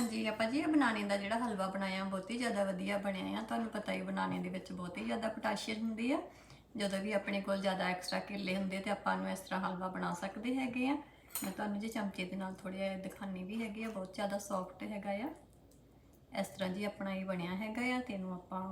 ਹਾਂਜੀ, ਆਪਾਂ ਜੀ ਇਹ ਬਨਾਨੇ ਦਾ ਜਿਹੜਾ ਹਲਵਾ ਬਣਾਇਆ, ਬਹੁਤ ਹੀ ਜ਼ਿਆਦਾ ਵਧੀਆ ਬਣਿਆ ਆ। ਤੁਹਾਨੂੰ ਪਤਾ ਹੀ ਬਨਾਨੇ ਦੇ ਵਿੱਚ ਬਹੁਤ ਹੀ ਜ਼ਿਆਦਾ ਪੋਟਾਸ਼ੀਅਮ ਹੁੰਦੀ ਆ। ਜਦੋਂ ਵੀ ਆਪਣੇ ਕੋਲ ਜ਼ਿਆਦਾ ਐਕਸਟਰਾ ਕੇਲੇ ਹੁੰਦੇ ਤੇ ਆਪਾਂ ਨੂੰ ਇਸ ਤਰ੍ਹਾਂ ਹਲਵਾ ਬਣਾ ਸਕਦੇ ਹੈਗੇ ਆ। ਮੈਂ ਤੁਹਾਨੂੰ ਜੀ ਚਮਚੇ ਦੇ ਨਾਲ ਥੋੜ੍ਹਾ ਜਿਹਾ ਦਿਖਾਣੀ ਵੀ ਹੈਗੀ ਆ, ਬਹੁਤ ਜ਼ਿਆਦਾ ਸੌਫਟ ਹੈਗਾ ਆ। ਇਸ ਤਰ੍ਹਾਂ ਜੀ ਆਪਣਾ ਇਹ ਬਣਿਆ ਹੈਗਾ ਆ ਤੇ ਇਹਨੂੰ ਆਪਾਂ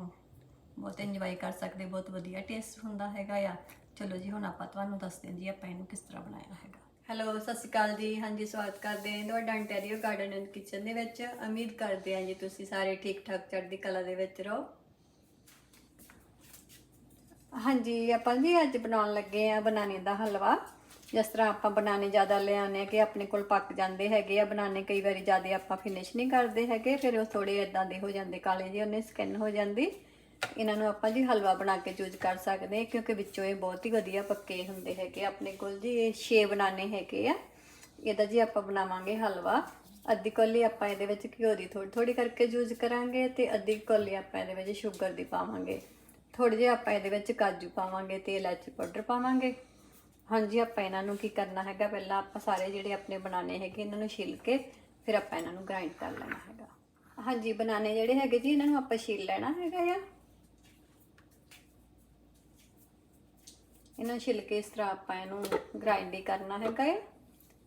ਬਹੁਤ ਇੰਜੋਏ ਕਰ ਸਕਦੇ, ਬਹੁਤ ਵਧੀਆ ਟੇਸਟ ਹੁੰਦਾ ਹੈਗਾ ਆ। ਚਲੋ ਜੀ, ਹੁਣ ਆਪਾਂ ਤੁਹਾਨੂੰ ਦੱਸਦੇ ਹਾਂ ਜੀ ਆਪਾਂ ਇਹਨੂੰ ਕਿਸ ਤਰ੍ਹਾਂ ਬਣਾਇਆ ਹੈਗਾ। ਹੈਲੋ ਸਤਿ ਸ਼੍ਰੀ ਅਕਾਲ ਜੀ। ਹਾਂਜੀ, ਸਵਾਗਤ ਕਰਦੇ ਹਾਂ ਤੁਹਾਡਾ ਅੰਟੈਰੀਓ ਗਾਰਡਨ ਐਂਡ ਕਿਚਨ ਦੇ ਵਿੱਚ। ਉਮੀਦ ਕਰਦੇ ਹਾਂ ਜੀ ਤੁਸੀਂ ਸਾਰੇ ਠੀਕ ਠਾਕ ਚੜ੍ਹਦੀ ਕਲਾ ਦੇ ਵਿੱਚ ਰਹੋ। ਹਾਂਜੀ, ਆਪਾਂ ਜੀ ਅੱਜ ਬਣਾਉਣ ਲੱਗੇ ਆ ਬਨਾਨੇ ਦਾ ਹਲਵਾ। ਜਿਸ ਤਰ੍ਹਾਂ ਆਪਾਂ ਬਨਾਨੇ ਜ਼ਿਆਦਾ ਲਿਆਉਂਦੇ ਆ ਕਿ ਆਪਣੇ ਕੋਲ ਪੱਕ ਜਾਂਦੇ ਹੈਗੇ ਆ। ਬਨਾਨੇ ਕਈ ਵਾਰੀ ਜ਼ਿਆਦਾ ਆਪਾਂ ਫਿਨਿਸ਼ ਨਹੀਂ ਕਰਦੇ ਹੈਗੇ, ਫਿਰ ਉਹ ਥੋੜੇ ਇਦਾਂ ਦੇ ਹੋ ਜਾਂਦੇ, ਕਾਲੇ ਜਿਹੇ, ਉਹਨੇ ਸਕਿਨ ਹੋ ਜਾਂਦੀ। ਇਹਨਾਂ ਨੂੰ ਆਪਾਂ ਜੀ ਹਲਵਾ ਬਣਾ ਕੇ ਯੂਜ਼ ਕਰ ਸਕਦੇ ਹਾਂ, ਕਿਉਂਕਿ ਵਿੱਚੋਂ ਇਹ ਬਹੁਤ ਹੀ ਵਧੀਆ ਪੱਕੇ ਹੁੰਦੇ ਹੈਗੇ ਆਪਣੇ ਕੋਲ ਜੀ ਇਹ 6 ਬਨਾਨੇ ਹੈਗੇ ਆ। ਇਹਦਾ ਜੀ ਆਪਾਂ ਬਣਾਵਾਂਗੇ ਹਲਵਾ। ਅੱਧੀ ਕੋਲੀ ਆਪਾਂ ਇਹਦੇ ਵਿੱਚ ਘਿਓ ਦੀ ਥੋੜੀ ਥੋੜੀ ਕਰਕੇ ਯੂਜ਼ ਕਰਾਂਗੇ ਤੇ ਅੱਧੀ ਕੋਲੀ ਆਪਾਂ ਇਹਦੇ ਵਿੱਚ ਸ਼ੂਗਰ ਦੀ ਪਾਵਾਂਗੇ। ਥੋੜੇ ਜਿਹਾ ਆਪਾਂ ਇਹਦੇ ਵਿੱਚ ਕਾਜੂ ਪਾਵਾਂਗੇ ਤੇ ਇਲਾਚੀ ਪਾਊਡਰ ਪਾਵਾਂਗੇ। ਹਾਂਜੀ, ਆਪਾਂ ਇਹਨਾਂ ਨੂੰ ਕੀ ਕਰਨਾ ਹੈਗਾ? ਪਹਿਲਾਂ ਆਪਾਂ ਸਾਰੇ ਜਿਹੜੇ ਆਪਣੇ ਬਣਾਣੇ ਹੈਗੇ ਇਹਨਾਂ ਨੂੰ ਛਿੱਲ ਕੇ ਫਿਰ ਆਪਾਂ ਇਹਨਾਂ ਨੂੰ ਗ੍ਰਾਈਂਡ ਕਰ ਲੈਣਾ ਹੈਗਾ। ਹਾਂਜੀ ਬਣਾਣੇ ਜਿਹੜੇ ਹੈਗੇ ਜੀ ਇਹਨਾਂ ਨੂੰ ਆਪਾਂ ਛਿੱਲ ਲੈਣਾ ਹੈਗਾ ਆ। ਇਹਨਾਂ ਨੂੰ ਛਿੱਲ ਕੇ ਇਸ ਤਰ੍ਹਾਂ ਆਪਾਂ ਇਹਨੂੰ ਗ੍ਰਾਈਂਡ ਹੀ ਕਰਨਾ ਹੈਗਾ ਆ।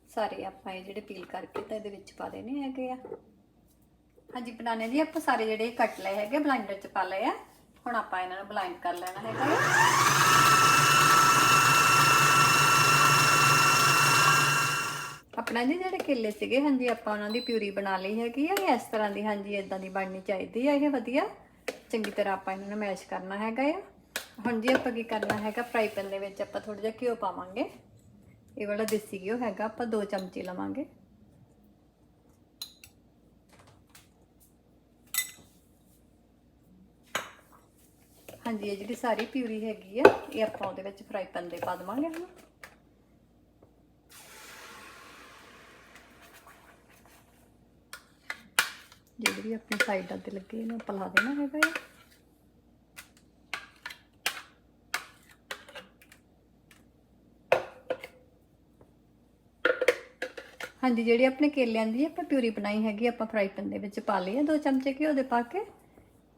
ਸਾਰੇ ਆਪਾਂ ਇਹ ਜਿਹੜੇ ਪੀਲ ਕਰਕੇ ਤਾਂ ਇਹਦੇ ਵਿੱਚ ਪਾ ਦੇਣੇ ਹੈਗੇ ਆ। ਹਾਂਜੀ ਬਣਾਣੇ ਜੀ ਆਪਾਂ ਸਾਰੇ ਜਿਹੜੇ ਕੱਟ ਲਏ ਹੈਗੇ ਬਲੈਂਡਰ 'ਚ ਪਾ ਲਏ ਆ। ਹੁਣ ਆਪਾਂ ਇਹਨਾਂ ਨੂੰ ਬਲਾਈਂਡ ਕਰ ਲੈਣਾ ਹੈਗਾ ਆ। ਆਪਣਾ ਜੀ ਜਿਹੜੇ ਕੇਲੇ ਸੀਗੇ, ਹਾਂਜੀ, ਆਪਾਂ ਉਹਨਾਂ ਦੀ ਪਿਊਰੀ ਬਣਾ ਲਈ ਹੈਗੀ ਆ। ਇਸ ਤਰ੍ਹਾਂ ਦੀ, ਹਾਂਜੀ ਇਦਾਂ ਦੀ ਬਣਨੀ ਚਾਹੀਦੀ ਆ, ਇਹ ਵਧੀਆ। ਚੰਗੀ ਤਰ੍ਹਾਂ ਆਪਾਂ ਇਹਨਾਂ ਨੂੰ ਮੈਸ਼ ਕਰਨਾ ਹੈਗਾ ਆ। ਹੁਣ ਜੀ ਆਪਾਂ ਕੀ ਕਰਨਾ ਹੈਗਾ ਫਰਾਈ ਪੈਨ ਦੇ ਵਿੱਚ ਆਪਾਂ ਥੋੜਾ ਜਿਹਾ ਘਿਓ ਪਾਵਾਂਗੇ। ਇਹ ਵਾਲਾ ਦੇਸੀ ਘਿਓ ਹੈਗਾ, ਆਪਾਂ 2 ਚਮਚੇ ਲਵਾਂਗੇ। ਹਾਂਜੀ, ਇਹ ਜਿਹੜੀ ਸਾਰੀ ਪਿਊਰੀ ਹੈਗੀ ਆ, ਇਹ ਆਪਾਂ ਉਹਦੇ ਵਿੱਚ ਫਰਾਈ ਪੈਨ ਦੇ ਪਾ ਦਵਾਂਗੇ ਹੁਣ ਜਿਹੜੀ ਵੀ ਆਪਣੀ ਸਾਈਡਾਂ ਤੇ ਲੱਗੇ, ਇਹਨੂੰ ਆਪਾਂ ਲਾ ਦੇਣਾ ਹੈਗਾ ਆ ਹਾਂਜੀ, ਜਿਹੜੇ ਆਪਣੇ ਕੇਲਿਆਂ ਦੀ ਆਪਾਂ ਪਿਊਰੀ ਬਣਾਈ ਹੈਗੀ, ਆਪਾਂ ਫਰਾਈ ਪੈਨ ਦੇ ਵਿੱਚ ਪਾ ਲਈ ਆ ਦੋ ਚਮਚੇ ਘਿਓ ਦੇ ਪਾ ਕੇ।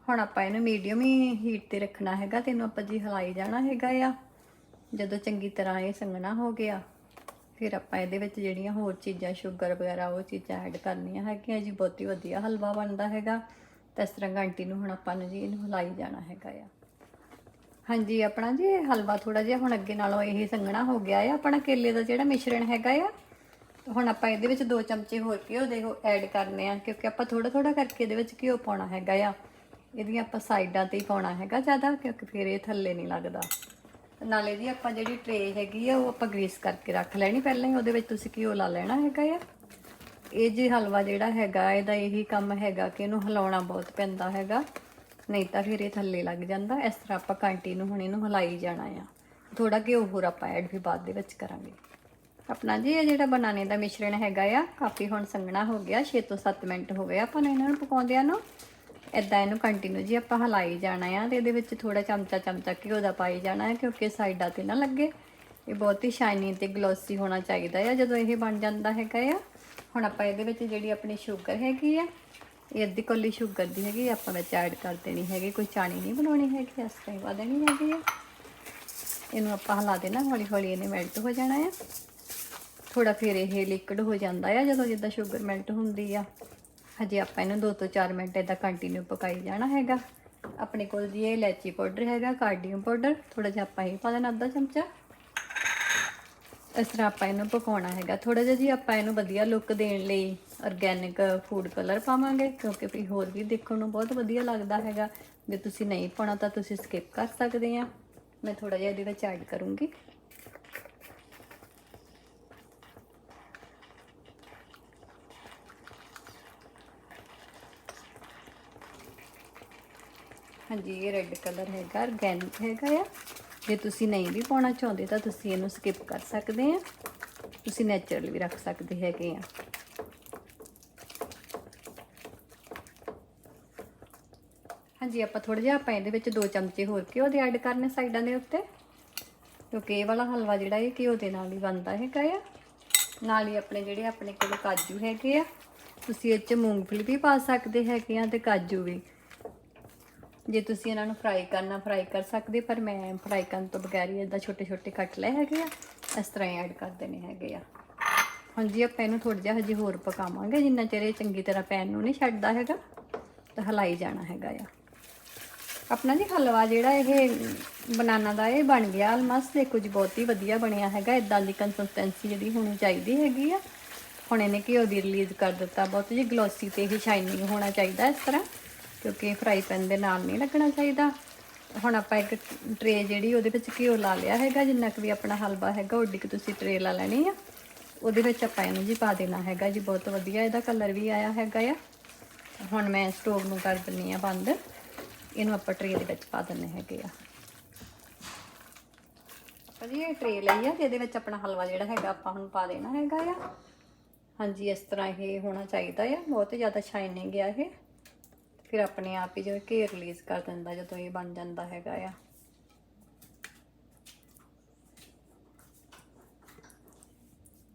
ਹੁਣ ਆਪਾਂ ਇਹਨੂੰ ਮੀਡੀਅਮ ਹੀ ਹੀਟ ਤੇ ਰੱਖਣਾ ਹੈਗਾ, ਤੇ ਇਹਨੂੰ ਆਪਾਂ ਜੀ ਹਿਲਾਈ ਜਾਣਾ ਹੈਗਾ ਆ। ਜਦੋਂ ਚੰਗੀ ਤਰ੍ਹਾਂ ਇਹ ਸੰਘਣਾ ਹੋ ਗਿਆ, ਫਿਰ ਆਪਾਂ ਇਹਦੇ ਵਿੱਚ ਜਿਹੜੀਆਂ ਹੋਰ ਚੀਜ਼ਾਂ ਸ਼ੂਗਰ ਵਗੈਰਾ, ਉਹ ਚੀਜ਼ਾਂ ਐਡ ਕਰਨੀਆਂ ਹੈਗੀਆਂ ਜੀ। ਬਹੁਤ ਹੀ ਵਧੀਆ ਹਲਵਾ ਬਣਦਾ ਹੈਗਾ। ਤੇ ਇਸ ਤਰ੍ਹਾਂ ਘੰਟੀ ਨੂੰ ਹੁਣ ਆਪਾਂ ਨੂੰ ਜੀ ਇਹਨੂੰ ਹਿਲਾਈ ਜਾਣਾ ਹੈਗਾ ਆ। ਹਾਂਜੀ, ਆਪਣਾ ਜੀ ਇਹ ਹਲਵਾ ਥੋੜਾ ਜਿਹਾ ਹੁਣ ਅੱਗੇ ਨਾਲੋਂ ਇਹ ਸੰਘਣਾ ਹੋ ਗਿਆ ਆ। ਆਪਣਾ ਕੇਲੇ ਦਾ ਜਿਹੜਾ ਮਿਸ਼ਰਣ ਹੈਗਾ ਆ ਹੁਣ ਆਪਾਂ ਇਹਦੇ ਵਿੱਚ 2 ਚਮਚੇ ਹੋਰ ਘਿਓ ਦੇ ਐਡ ਕਰਨੇ ਆ, ਕਿਉਂਕਿ ਆਪਾਂ ਥੋੜਾ ਥੋੜਾ ਕਰਕੇ ਇਹਦੇ ਵਿੱਚ ਘਿਓ ਪਾਉਣਾ ਹੈਗਾ ਆ। ਇਹਦੀਆਂ ਆਪਾਂ ਸਾਈਡਾਂ ਤੇ ਹੀ ਪਾਉਣਾ ਹੈਗਾ ਜ਼ਿਆਦਾ, ਕਿਉਂਕਿ ਫਿਰ ਇਹ ਥੱਲੇ ਨਹੀਂ ਲੱਗਦਾ। ਨਾਲੇ ਦੀ ਆਪਾਂ ਜਿਹੜੀ ਟਰੇ ਹੈਗੀ ਆ, ਉਹ ਆਪਾਂ ਗ੍ਰੀਸ ਕਰਕੇ ਰੱਖ ਲੈਣੀ ਪਹਿਲਾਂ ਹੀ, ਉਹਦੇ ਵਿੱਚ ਤੁਸੀਂ ਘਿਓ ਲਾ ਲੈਣਾ ਹੈਗਾ ਆ। ਇਹ ਜੀ ਹਲਵਾ ਜਿਹੜਾ ਹੈਗਾ, ਇਹਦਾ ਇਹੀ ਕੰਮ ਹੈਗਾ ਕਿ ਇਹਨੂੰ ਹਿਲਾਉਣਾ ਬਹੁਤ ਪੈਂਦਾ ਹੈਗਾ, ਨਹੀਂ ਤਾਂ ਫਿਰ ਇਹ ਥੱਲੇ ਲੱਗ ਜਾਂਦਾ। ਇਸ ਤਰ੍ਹਾਂ ਆਪਾਂ ਕਾਂਟੀ ਨੂੰ ਹੁਣ ਇਹਨੂੰ ਹਿਲਾਈ ਜਾਣਾ ਆ। ਥੋੜਾ ਘਿਓ ਹੋਰ ਆਪਾਂ ਐਡ ਵੀ ਬਾਅਦ ਦੇ ਵਿੱਚ ਕਰਾਂਗੇ। ਆਪਣਾ ਜੀ, ਇਹ ਜਿਹੜਾ ਬਣਾਣੇ ਦਾ ਮਿਸ਼ਰਣ ਹੈਗਾ ਆ, ਕਾਫੀ ਹੁਣ ਸੰਘਣਾ ਹੋ ਗਿਆ 6 ਤੋਂ 7 ਮਿੰਟ ਹੋ ਗਏ ਆਪਾਂ ਨੂੰ ਇਹਨਾਂ ਨੂੰ ਪਕਾਉਂਦਿਆਂ ਨੂੰ। ਇਦਾਂ ਇਹਨੂੰ ਕੰਟੀਨਿਊ ਜੀ ਆਪਾਂ ਹਲਾਈ ਜਾਣਾ ਆ ਤੇ ਇਹਦੇ ਵਿੱਚ ਥੋੜਾ ਚਮਚਾ ਚਮਚਾ ਘਿਓ ਦਾ ਪਾਈ ਜਾਣਾ ਹੈ ਕਿਉਂਕਿ ਸਾਈਡਾਂ ਤੇ ਨਾ ਲੱਗੇ। ਇਹ ਬਹੁਤ ਹੀ ਸ਼ਾਈਨੀ ਤੇ ਗਲੋਸੀ ਹੋਣਾ ਚਾਹੀਦਾ ਆ, ਜਦੋਂ ਇਹ ਬਣ ਜਾਂਦਾ ਹੈਗਾ ਆ। ਹੁਣ ਆਪਾਂ ਇਹਦੇ ਵਿੱਚ ਜਿਹੜੀ ਆਪਣੀ ਸ਼ੂਗਰ ਹੈਗੀ ਆ, ਇਹ ਅੱਧੀ ਕੋਲੀ ਸ਼ੂਗਰ ਦੀ ਹੈਗੀ, ਆਪਾਂ ਵਿੱਚ ਐਡ ਕਰ ਦੇਣੀ ਹੈਗੀ, ਕੋਈ ਚਾਣੀ ਨਹੀਂ ਬਣਾਉਣੀ ਹੈਗੀ, ਇਸ ਤਰ੍ਹਾਂ ਹੀ ਪਾ ਦੇਣੀ ਹੈਗੀ ਆ। ਇਹਨੂੰ ਆਪਾਂ ਹਿਲਾ ਦੇਣਾ ਹੌਲੀ ਹੌਲੀ ਇਹਨੇ ਮੈਲਟ ਹੋ ਜਾਣਾ ਆ। ਥੋੜਾ ਫਿਰ ਇਹ ਲਿਕਵਿਡ ਹੋ ਜਾਂਦਾ ਆ, ਜਦੋਂ ਜਿੱਦਾਂ ਸ਼ੂਗਰ ਮੈਲਟ ਹੁੰਦੀ ਆ। ਹਜੇ ਆਪਾਂ ਇਹਨੂੰ 2 ਤੋਂ 4 ਮਿੰਟ ਇਦਾਂ ਕੰਟੀਨਿਊ ਪਕਾਈ ਜਾਣਾ ਹੈਗਾ। ਆਪਣੇ ਕੋਲ ਜੀ ਇਹ ਇਲਾਚੀ ਪਾਊਡਰ ਹੈਗਾ ਕਾਰਡੀਅਮ ਪਾਊਡਰ। ਥੋੜਾ ਜਿਹਾ ਆਪਾਂ ਇਹ ਪਾ ਦੇਣਾ ਅੱਧਾ ਚਮਚਾ। ਇਸ ਤਰ੍ਹਾਂ ਆਪਾਂ ਇਹਨੂੰ ਪਕਾਉਣਾ ਹੈਗਾ। ਥੋੜਾ ਜਿਹਾ ਜੀ ਆਪਾਂ ਇਹਨੂੰ ਵਧੀਆ ਲੁੱਕ ਦੇਣ ਲਈ ਆਰਗੈਨਿਕ ਫੂਡ ਕਲਰ ਪਾਵਾਂਗੇ, ਕਿਉਂਕਿ ਵੀ ਹੋਰ ਵੀ ਦੇਖਣ ਨੂੰ ਬਹੁਤ ਵਧੀਆ ਲੱਗਦਾ ਹੈਗਾ। ਜੇ ਤੁਸੀਂ ਨਹੀਂ ਪਾਉਣਾ ਤਾਂ ਤੁਸੀਂ ਸਕਿਪ ਕਰ ਸਕਦੇ ਆ। ਮੈਂ ਥੋੜਾ ਜਿਹਾ ਇਹਦੇ ਵਿੱਚ ਐਡ ਕਰੂੰਗੀ। ਹਾਂਜੀ, ਇਹ ਰੈੱਡ ਕਲਰ ਹੈਗਾ ਆਰਗੈਨਿਕ ਹੈਗਾ ਆ। ਜੇ ਤੁਸੀਂ ਨਹੀਂ ਵੀ ਪਾਉਣਾ ਚਾਹੁੰਦੇ ਤਾਂ ਤੁਸੀਂ ਇਹਨੂੰ ਸਕਿਪ ਕਰ ਸਕਦੇ ਆ। ਤੁਸੀਂ ਨੇਚਰਲ ਵੀ ਰੱਖ ਸਕਦੇ ਹੈਗੇ ਆ। ਹਾਂਜੀ, ਆਪਾਂ ਥੋੜਾ ਜਿਹਾ ਆਪਾਂ ਇਹਦੇ ਵਿੱਚ 2 ਚਮਚੇ ਹੋਰ ਘਿਓ ਦੇ ਐਡ ਕਰਨੇ ਸਾਈਡਾਂ ਦੇ ਉੱਤੇ। ਕਿਉਂਕਿ ਇਹ ਵਾਲਾ ਹਲਵਾ ਜਿਹੜਾ ਇਹ ਘਿਓ ਦੇ ਨਾਲ ਹੀ ਬਣਦਾ ਹੈਗਾ ਆ। ਨਾਲ ਹੀ ਆਪਣੇ ਜਿਹੜੇ ਆਪਣੇ ਕੋਲ ਕਾਜੂ ਹੈਗੇ ਆ, ਤੁਸੀਂ ਇਹ 'ਚ ਮੂੰਗਫਲੀ ਵੀ ਪਾ ਸਕਦੇ ਹੈਗੇ ਆ ਤੇ ਕਾਜੂ ਵੀ। ਜੇ ਤੁਸੀਂ ਇਹਨਾਂ ਨੂੰ ਫਰਾਈ ਕਰਨਾ ਫਰਾਈ ਕਰ ਸਕਦੇ, ਪਰ ਮੈਂ ਫਰਾਈ ਕਰਨ ਤੋਂ ਬਗੈਰ ਹੀ ਇਦਾਂ ਛੋਟੇ ਛੋਟੇ ਕੱਟ ਲਏ ਹੈਗੇ ਆ, ਇਸ ਤਰ੍ਹਾਂ ਹੀ ਐਡ ਕਰ ਦੇਣੇ ਹੈਗੇ ਆ। ਹਾਂਜੀ ਆਪਾਂ ਇਹਨੂੰ ਥੋੜਾ ਜਿਹਾ ਹਜੇ ਹੋਰ ਪਕਾਵਾਂਗੇ, ਜਿੰਨਾ ਚਿਰ ਇਹ ਚੰਗੀ ਤਰ੍ਹਾਂ ਪੈਨ ਨੂੰ ਨਹੀਂ ਛੱਡਦਾ ਹੈਗਾ, ਤਾਂ ਹਲਾਈ ਜਾਣਾ ਹੈਗਾ ਆ। ਆਪਣਾ ਜੀ ਹਲਵਾ ਜਿਹੜਾ ਇਹ ਬਨਾਨਾ ਦਾ ਇਹ ਬਣ ਗਿਆ ਆਲਮੋਸਟ ਦੇਖੋ ਜੀ ਬਹੁਤ ਹੀ ਵਧੀਆ ਬਣਿਆ ਹੈਗਾ ਇਦਾਂ ਦੀ ਕੰਸਿਸਟੈਂਸੀ ਜਿਹੜੀ ਹੋਣੀ ਚਾਹੀਦੀ ਹੈਗੀ ਆ। ਹੁਣ ਇਹਨੇ ਘਿਓ ਦੀ ਰਿਲੀਜ਼ ਕਰ ਦਿੱਤਾ, ਬਹੁਤ ਜੀ ਗਲੋਸੀ ਤੇ ਇਹ ਸ਼ਾਈਨਿੰਗ ਹੋਣਾ ਚਾਹੀਦਾ ਇਸ ਤਰ੍ਹਾਂ। ਕਿਉਂਕਿ ਫਰਾਈ ਪੈਨ ਦੇ ਨਾਲ ਨਹੀਂ ਲੱਗਣਾ ਚਾਹੀਦਾ। ਹੁਣ ਆਪਾਂ ਇੱਕ ਟਰੇ ਜਿਹੜੀ ਉਹਦੇ ਵਿੱਚ ਘਿਓ ਲਾ ਲਿਆ ਹੈਗਾ, ਜਿੰਨਾ ਕੁ ਵੀ ਆਪਣਾ ਹਲਵਾ ਹੈਗਾ ਉੱਡੀ ਕਿ ਤੁਸੀਂ ਟਰੇ ਲਾ ਲੈਣੀ ਆ। ਉਹਦੇ ਵਿੱਚ ਆਪਾਂ ਇਹਨੂੰ ਜੀ ਪਾ ਦੇਣਾ ਹੈਗਾ ਜੀ, ਬਹੁਤ ਵਧੀਆ ਇਹਦਾ ਕਲਰ ਵੀ ਆਇਆ ਹੈਗਾ ਆ। ਹੁਣ ਮੈਂ ਸਟੋਵ ਨੂੰ ਕਰ ਦਿੰਨੀ ਆ ਬੰਦ। ਇਹਨੂੰ ਆਪਾਂ ਟਰੇ ਦੇ ਵਿੱਚ ਪਾ ਦਿੰਨੇ ਹੈਗੇ ਆ। ਆਪਾਂ ਜੀ ਇਹ ਟਰੇ ਲਈ ਆ, ਤੇ ਇਹਦੇ ਵਿੱਚ ਆਪਣਾ ਹਲਵਾ ਜਿਹੜਾ ਹੈਗਾ ਆਪਾਂ ਹੁਣ ਪਾ ਦੇਣਾ ਹੈਗਾ ਆ। ਹਾਂਜੀ, ਇਸ ਤਰ੍ਹਾਂ ਇਹ ਹੋਣਾ ਚਾਹੀਦਾ ਆ। ਬਹੁਤ ਜ਼ਿਆਦਾ ਸ਼ਾਈਨਿੰਗ ਆ ਇਹ। ਫਿਰ ਆਪਣੇ ਆਪ ਹੀ ਜੋ ਘੇਰ ਰਿਲੀਜ਼ ਕਰ ਦਿੰਦਾ, ਜਦੋਂ ਇਹ ਬਣ ਜਾਂਦਾ ਹੈਗਾ ਆ।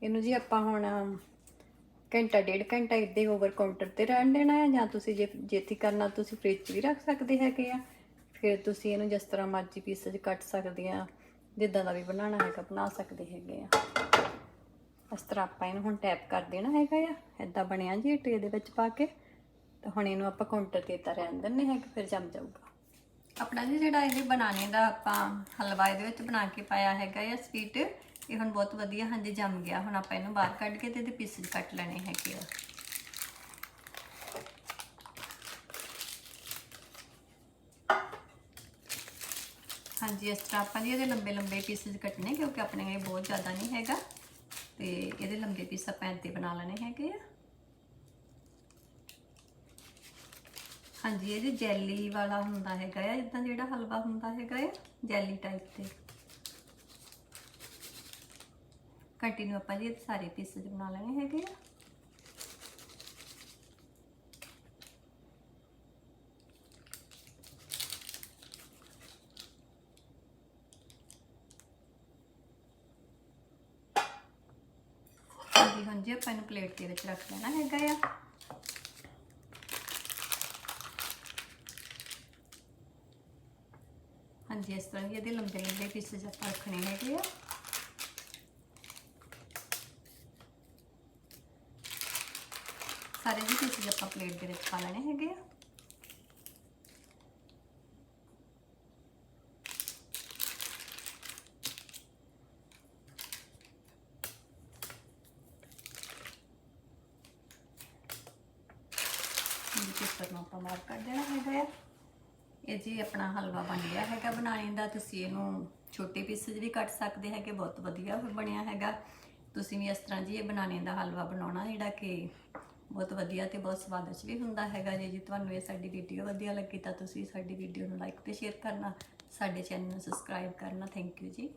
ਇਹਨੂੰ ਜੀ ਆਪਾਂ ਹੁਣ ਘੰਟਾ, ਡੇਢ ਘੰਟਾ ਇੱਦਾਂ ਹੀ ਓਵਰ ਕਾਊਂਟਰ ਤੇ ਰਹਿਣ ਦੇਣਾ ਹੈ ਜਾਂ ਤੁਸੀਂ ਜੇ, ਜੇਤੀ ਕਰਨਾ, ਤੁਸੀਂ ਫ੍ਰਿਜ 'ਚ ਵੀ ਰੱਖ ਸਕਦੇ ਹੈਗੇ ਆ। ਫਿਰ ਤੁਸੀਂ ਇਹਨੂੰ ਜਿਸ ਤਰ੍ਹਾਂ ਮਰਜ਼ੀ ਪੀਸ ਕੱਟ ਸਕਦੇ ਆ, ਜਿੱਦਾਂ ਦਾ ਵੀ ਬਣਾਉਣਾ ਹੈਗਾ, ਬਣਾ ਸਕਦੇ ਹੈਗੇ ਆ। ਇਸ ਤਰ੍ਹਾਂ ਆਪਾਂ ਇਹਨੂੰ ਹੁਣ ਟੈਪ ਕਰ ਦੇਣਾ ਹੈਗਾ ਆ। ਇਦਾਂ ਬਣਿਆ ਜੀ ਟਰੇ ਦੇ ਵਿੱਚ ਪਾ ਕੇ। ਤਾਂ ਹੁਣ ਇਹਨੂੰ ਆਪਾਂ ਕਾਊਂਟਰ ਤੇ ਤਾਂ ਰਹਿਣ ਦਿੰਨੇ ਹੈ ਕਿ ਫਿਰ ਜੰਮ ਜਾਊਗਾ। ਆਪਣਾ ਜੀ ਜਿਹੜਾ ਇਹ ਬਣਾਣੇ ਦਾ ਆਪਾਂ ਹਲਵਾ ਇਹਦੇ ਵਿੱਚ ਬਣਾ ਕੇ ਪਾਇਆ ਹੈਗਾ ਆ ਸਵੀਟ ਇਹ ਹੁਣ ਬਹੁਤ ਵਧੀਆ ਹਾਂਜੀ ਜੰਮ ਗਿਆ। ਹੁਣ ਆਪਾਂ ਇਹਨੂੰ ਬਾਹਰ ਕੱਢ ਕੇ ਤੇ ਇਹਦੇ ਪੀਸਿਸ ਕੱਟ ਲੈਣੇ ਹੈਗੇ ਆ। ਹਾਂਜੀ, ਇਸ ਤਰ੍ਹਾਂ ਆਪਾਂ ਜੀ ਇਹਦੇ ਲੰਬੇ ਲੰਬੇ ਪੀਸਿਸ ਕੱਟਨੇ ਕਿਉਂਕਿ ਆਪਣੇ ਇਹ ਬਹੁਤ ਜ਼ਿਆਦਾ ਨਹੀਂ ਹੈਗਾ। ਤੇ ਇਹਦੇ ਲੰਬੇ ਪੀਸ ਆਪਾਂ ਇੱਥੇ ਬਣਾ ਲੈਣੇ ਹੈਗੇ ਆ। ਹਾਂਜੀ, ਇਹ ਜੀ ਜੈਲੀ ਵਾਲਾ ਹੁੰਦਾ ਹੈਗਾ ਆ ਜਿੱਦਾਂ ਜਿਹੜਾ ਹਲਵਾ ਹੁੰਦਾ ਹੈਗਾ ਆ ਜੈਲੀ ਟਾਈਪ ਤੇ। ਕੰਟੀਨਿਊ ਆਪਾਂ ਜੀ ਸਾਰੇ ਪੀਸਿਸ ਬਣਾ ਲੈਣੇ ਹੈਗੇ ਆ। ਹਾਂਜੀ ਹਾਂਜੀ, ਆਪਾਂ ਇਹਨੂੰ ਪਲੇਟ ਦੇ ਵਿੱਚ ਰੱਖ ਲੈਣਾ ਹੈਗਾ ਆ। ਹਾਂਜੀ ਇਸ ਤਰ੍ਹਾਂ ਹੀ ਇਹਦੇ ਲੰਬੇ ਲੰਬੇ ਪੀਸਸ ਆਪਾਂ ਰੱਖਣੇ ਹੈਗੇ ਆ। ਸਾਰੇ ਜੀ ਪੀਸਸ ਆਪਾਂ ਪਲੇਟ ਦੇ ਵਿੱਚ ਪਾ ਲੈਣੇ ਹੈਗੇ ਆ। ਇਹ ਪੇਪਰ ਆਪਾਂ ਮਾਰਕ ਕਰ ਦੇਣਾ ਹੈਗਾ ਆ। ਇਹ ਜੀ ਆਪਣਾ ਹਲਵਾ ਬਣ ਗਿਆ ਹੈਗਾ ਬਣਾਉਣ ਦਾ। ਤੁਸੀਂ ਇਹਨੂੰ ਛੋਟੇ ਪੀਸਸ ਵੀ ਕੱਟ ਸਕਦੇ ਹੈਗੇ, ਬਹੁਤ ਵਧੀਆ ਬਣਿਆ ਹੈਗਾ। ਤੁਸੀਂ ਵੀ ਇਸ ਤਰ੍ਹਾਂ ਜੀ ਇਹ ਬਣਾਉਣ ਦਾ ਹਲਵਾ ਬਣਾਉਣਾ, ਜਿਹੜਾ ਕਿ ਬਹੁਤ ਵਧੀਆ ਤੇ ਬਹੁਤ ਸਵਾਦਿਸ਼ਟ ਵੀ ਹੁੰਦਾ ਹੈਗਾ। ਜੇ ਜੀ ਤੁਹਾਨੂੰ ਇਹ ਸਾਡੀ ਵੀਡੀਓ ਵਧੀਆ ਲੱਗੀ ਤਾਂ ਤੁਸੀਂ ਸਾਡੀ ਵੀਡੀਓ ਨੂੰ ਲਾਈਕ ਤੇ ਸ਼ੇਅਰ ਕਰਨਾ, ਸਾਡੇ ਚੈਨਲ ਨੂੰ ਸਬਸਕ੍ਰਾਈਬ ਕਰਨਾ। ਥੈਂਕ ਯੂ ਜੀ।